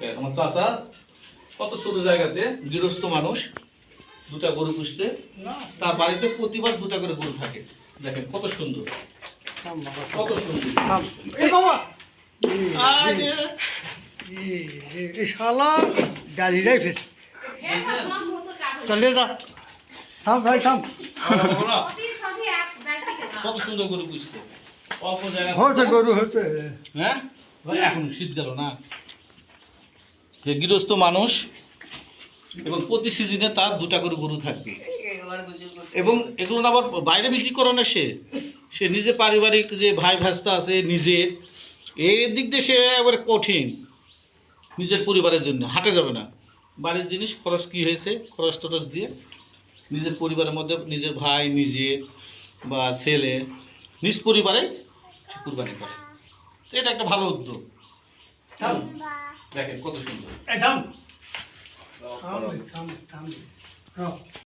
আমার চাচা কত ছোট জায়গাতে গৃহস্থ মানুষ দুটা গরু পুষতে তার বাড়িতে প্রতিবার দুটা করে গরু থাকে দেখেন কত সুন্দর কত সুন্দর শালা ফের চলে যা থাম ভাই থাম কত সুন্দর গরু পুষছে অল্প জায়গা হয়েছে গরু হয়েছে হ্যাঁ ভাই এখন শীত গেল না যে গৃহস্থ মানুষ এবং প্রতি সিজনে তার দুটা করে গরু থাকবে। এবং এগুলো আবার বাইরে বিক্রি করে না সে। সে নিজে পারিবারিক যে ভাই ভাস্তা আছে নিজের, এর দিক দিয়ে সে একেবারে কঠিন নিজের পরিবারের জন্য, হাঁটে যাবে না। বাড়ির জিনিস, খরচ কী হয়েছে, খরচ টরচ দিয়ে নিজের পরিবারের মধ্যে নিজের ভাই নিজে বা ছেলে নিজ পরিবারে সে কুরবানি করে। তো এটা একটা ভালো উদ্যোগ। দেখেন কত সুন্দর। এই থাম। থাম থাম থাম।